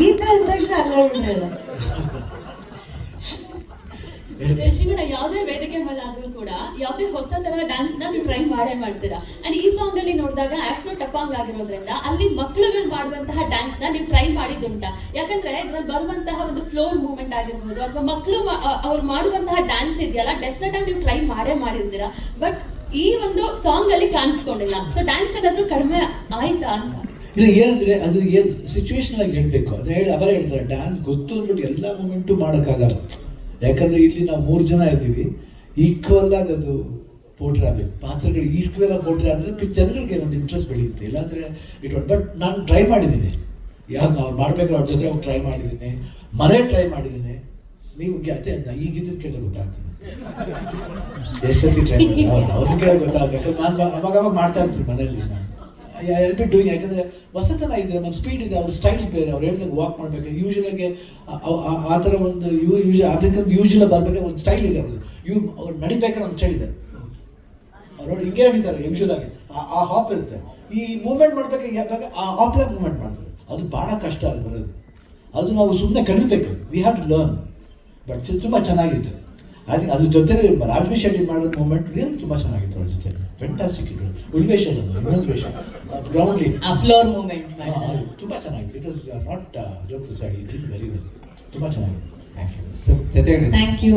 ಗೀತ ಅಂದ ತಕ್ಷಣ ಅಲ್ಲ ಶಿವಣ್ಣ ಯಾವುದೇ ವೇದಿಕೆ ಮೇಲೆ ಆದ್ರೂ ಕೂಡ ಯಾವುದೇ ಹೊಸ ತರ ಡ್ಯಾನ್ಸ್ನ ನೀವು ಟ್ರೈ ಮಾಡೇ ಮಾಡ್ತೀರಾ. ಅಂಡ್ ಈ ಸಾಂಗ್ ಅಲ್ಲಿ ನೋಡಿದಾಗ ಆಫ್ರೋ ಟಪಾಂಗ್ ಆಗಿರೋದ್ರಿಂದ ಅಲ್ಲಿ ಮಕ್ಳುಗಳು ಮಾಡುವಂತಹ ಡ್ಯಾನ್ಸ್ನ ನೀವು ಟ್ರೈ ಮಾಡಿದ್ದುಂಟ. ಯಾಕಂದ್ರೆ ಇದ್ರಲ್ಲಿ ಬರುವಂತಹ ಒಂದು ಫ್ಲೋರ್ ಮೂವ್ಮೆಂಟ್ ಆಗಿರ್ಬೋದು ಅಥವಾ ಮಕ್ಕಳು ಅವ್ರು ಮಾಡುವಂತಹ ಡ್ಯಾನ್ಸ್ ಇದೆಯಲ್ಲ ಡೆಫಿನೆಟ್ ಆಗಿ ನೀವು ಟ್ರೈ ಮಾಡೇ ಮಾಡಿರ್ತೀರಾ. ಬಟ್ ಈ ಒಂದು ಸಾಂಗ್ ಅಲ್ಲಿ ಕಾಣಿಸ್ಕೊಂಡಿಲ್ಲ. ಸೊ ಡ್ಯಾನ್ಸ್ ಏನಾದ್ರೂ ಕಡಿಮೆ ಆಯ್ತಾ ಅಂತ? ಇಲ್ಲ ಏನಂದ್ರೆ ಅದು ಏನು ಸಿಚುವೇಶನ್ ಆಗಿ ಹೇಳ್ಬೇಕು. ಅಂದ್ರೆ ಹೇಳಿ, ಅವರೇ ಹೇಳ್ತಾರೆ ಡ್ಯಾನ್ಸ್ ಗೊತ್ತು ಅಂದ್ಬಿಟ್ಟು ಎಲ್ಲ ಮೂಮೆಂಟು ಮಾಡೋಕ್ಕಾಗಲ್ಲ. ಯಾಕಂದ್ರೆ ಇಲ್ಲಿ ನಾವು ಮೂರು ಜನ ಇದ್ದೀವಿ. ಈಕ್ವಲ್ ಆಗಿ ಅದು ಪೋಟ್ರ್ ಆಗಬೇಕು. ಪಾತ್ರಗಳು ಈಕ್ವಲ್ ಆಗಿ ಪೋಟ್ರ್ ಆದರೆ ಜನಗಳಿಗೆ ಒಂದು ಇಂಟ್ರೆಸ್ಟ್ ಬೆಳೆಯುತ್ತೆ. ಇಲ್ಲಾಂದ್ರೆ ಇಟ್ ಬಟ್ ನಾನು ಟ್ರೈ ಮಾಡಿದ್ದೀನಿ. ಯಾವ್ದು ನಾವು ಮಾಡ್ಬೇಕಾದ್ರೆ ಅವ್ರ ಜೊತೆ ಹೋಗಿ ಟ್ರೈ ಮಾಡಿದ್ದೀನಿ. ಮನೆ ಟ್ರೈ ಮಾಡಿದ್ದೀನಿ. ನೀವು ಅದೇ ನಾ ಈ ಕೇಳಿದ್ರೆ ಗೊತ್ತಾಗ್ತದೆ. ಎಷ್ಟು ಸತಿ ಟ್ರೈ ಮಾಡಿ ಅವ್ರಿಗೆ ಕೇಳಿ ಗೊತ್ತಾಗುತ್ತೆ. ಯಾಕಂದ್ರೆ ನಾನು ಅವಾಗ ಅವಾಗ ಮಾಡ್ತಾ ಇರ್ತೀನಿ ಮನೆಯಲ್ಲಿ ನಾನು. ಎಲ್ ಬಿ ಡೂಯಿಂಗ್ ಯಾಕಂದ್ರೆ ಹೊಸತನ ಇದೆ, ಮತ್ತು ಸ್ಪೀಡ್ ಇದೆ, ಅವ್ರ ಸ್ಟೈಲ್ ಬೇರೆ. ಅವ್ರು ಹೇಳಿದಾಗ ವಾಕ್ ಮಾಡ್ಬೇಕು. ಯೂಶಲಾಗಿ ಆ ಥರ ಒಂದು ಯೂ ಯೂಶ್ ಆಫ್ರಿಕನ್ ಯೂಶಲ ಒಂದು ಸ್ಟೈಲ್ ಇದೆ ಅವರು ಯು ಅವ್ರು ನಡಿಬೇಕಾದ್ರೆ ಒಂದು ಸ್ಟೈಲ್ ಇದೆ. ಅವ್ರು ಹಿಂಗೆ ನಡೀತಾರೆ ಯೂಶಲ್ ಆಗಿ. ಆ- ಹಾಪ್ ಇರುತ್ತೆ. ಈ ಮೂವ್ಮೆಂಟ್ ಮಾಡ್ಬೇಕು ಯಾವಾಗ ಆ ಹಾಪ್ದಾಗ ಮೂವ್ಮೆಂಟ್ ಮಾಡ್ತಾರೆ. ಅದು ಭಾಳ ಕಷ್ಟ ಅದು ಬರೋದು ಅದು ನಾವು ಸುಮ್ಮನೆ ಕಲಿಬೇಕು. We have to learn but ತುಂಬ ಚೆನ್ನಾಗಿತ್ತು. ಅದೇ ಅದ್ರ ಜೊತೆ ರಾಜ್ಮಿ ಶೆಟ್ಟಿ ಮಾಡೋದು ಮೂಮೆಂಟ್ ಏನು ತುಂಬ ಚೆನ್ನಾಗಿತ್ತು ಅವ್ರ ಜೊತೆ. ಫೆಂಟಾಸ್ಟಿಕ್ ಇತ್ತು. ಉಳ್ವೇಷ ಇನ್ನೊಂದು ವೇಷ ಗ್ರೌಂಡ್ಲಿ ಫ್ಲೋರ್ ಮೂಮೆಂಟ್ ತುಂಬ ಚೆನ್ನಾಗಿತ್ತು. It was not joke society it very well ತುಂಬ ಚೆನ್ನಾಗಿತ್ತು. Thank you thank you